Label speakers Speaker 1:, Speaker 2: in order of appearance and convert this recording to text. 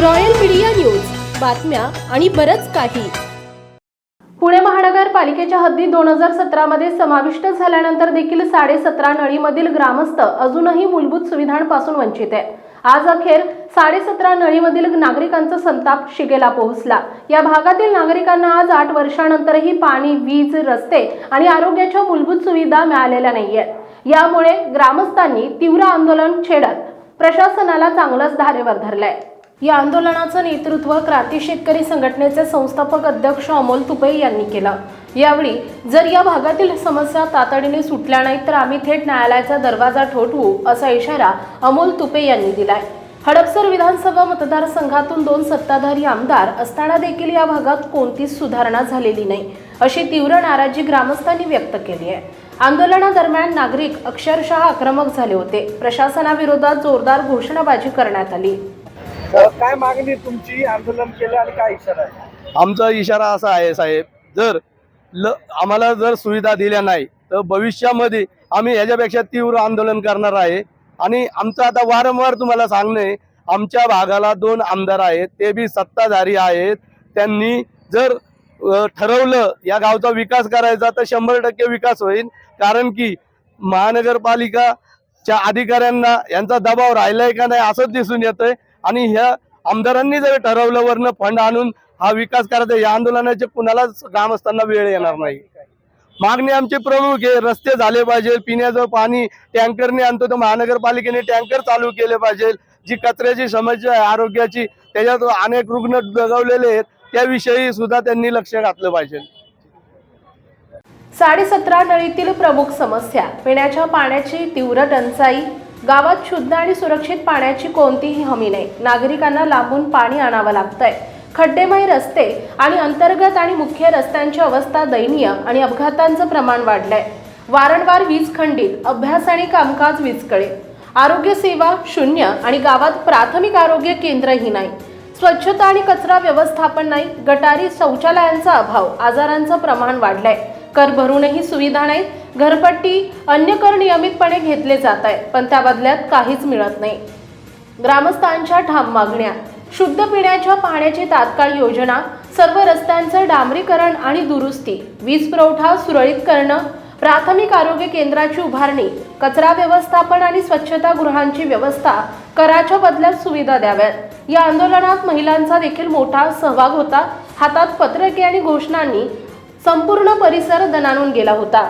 Speaker 1: Royal media news. बातम्या आणि बरंच काही.
Speaker 2: पुणे महानगरपालिकेच्या हद्दीत दोन हजार सतरामध्ये समाविष्ट झाल्यानंतर देखील साडेसतरा नळीमधील ग्रामस्थ अजूनही मूलभूत सुविधांपासून वंचित आहे आज अखेर साडेसतरा नळीमधील नागरिकांचा संताप शिगेला पोहोचला. या भागातील नागरिकांना आज आठ वर्षानंतरही पाणी वीज रस्ते आणि आरोग्याच्या मूलभूत सुविधा मिळालेल्या नाहीयेत. यामुळे ग्रामस्थांनी तीव्र आंदोलन छेडत प्रशासनाला चांगलंच धारेवर धरलंय. या आंदोलनाचं नेतृत्व क्रांती शेतकरी संघटनेचे संस्थापक अध्यक्ष अमोल तुपे यांनी केलं. यावेळी जर या भागातील समस्या तातडीने सुटल्या नाहीत तर आम्ही थेट न्यायालयाचा दरवाजा ठोठवू असा इशारा अमोल तुपे यांनी दिलाय. हडपसर विधानसभा मतदारसंघातून दोन सत्ताधारी आमदार असताना देखील या भागात कोणतीच सुधारणा झालेली नाही अशी तीव्र नाराजी ग्रामस्थांनी व्यक्त केली आहे. आंदोलनादरम्यान नागरिक अक्षरशः आक्रमक झाले होते. प्रशासनाविरोधात जोरदार घोषणाबाजी करण्यात आली.
Speaker 3: काय मागणी तुमची आंदोलन केलं आणि काय इशारा आहे?
Speaker 4: आमचा इशारा असा आहे साहेब. जर ल आम्हाला जर सुविधा दिल्या नाही तर भविष्यामध्ये आम्ही ह्याच्यापेक्षा तीव्र आंदोलन करणार आहे. आणि आमचं आता वारंवार तुम्हाला सांगणे आमच्या भागाला दोन आमदार आहेत ते बी सत्ताधारी आहेत. त्यांनी जर ठरवलं या गावचा विकास करायचा तर शंभर टक्के विकास होईल. कारण की महानगरपालिकाच्या अधिकाऱ्यांना यांचा दबाव राहिलाय का नाही असंच दिसून येतंय. आणि ह्या आमदारांनी जर ठरवलं वरनं फंड आणून हा विकास करायचा या आंदोलनाचे कुणालाच असताना वेळ येणार नाही. मागणी आमची प्रमुख आहे रस्ते झाले पाहिजे पिण्याचं पाणी टँकरने आणतो तर महानगरपालिकेने टँकर चालू केले पाहिजे. जी कचऱ्याची समस्या आहे आरोग्याची त्याच्यात अनेक रुग्ण दगावलेले आहेत त्याविषयी सुद्धा त्यांनी लक्ष घातलं पाहिजे.
Speaker 2: साडेसतरा नळीतील प्रमुख समस्या पिण्याच्या पाण्याची तीव्र टंचाई गावात शुद्ध आणि सुरक्षित पाण्याची कोणतीही हमी नाही. नागरिकांना लांबून पाणी आणावं लागतंय. खड्डेमय रस्ते आणि अंतर्गत आणि मुख्य रस्त्यांची अवस्था दयनीय आणि अपघातांचं प्रमाण वाढलंय. वारंवार वीज खंडित अभ्यास आणि कामकाज विस्कळे आरोग्य सेवा शून्य आणि गावात प्राथमिक आरोग्य केंद्रही नाही. स्वच्छता आणि कचरा व्यवस्थापन नाही गटारी शौचालयांचा अभाव आजारांचं प्रमाण वाढलंय. कर भरूनही सुविधा नाहीत घरपट्टी अन्य कर नियमितपणे घेतले जात आहे पण त्या बदल्यात काहीच मिळत नाही. ग्रामस्थांच्या ठाम मागण्या शुद्ध पिण्याच्या पाण्याची तात्काळ योजना सर्व रस्त्यांचं डांबरीकरण आणि दुरुस्ती वीज पुरवठा सुरळीत करणं प्राथमिक आरोग्य केंद्राची उभारणी कचरा व्यवस्थापन आणि स्वच्छता गृहांची व्यवस्था कराच्या बदल्यात सुविधा द्याव्यात. या आंदोलनात महिलांचा देखील मोठा सहभाग होता. हातात पत्रके आणि घोषणांनी संपूर्ण परिसर दणाणून गेला होता.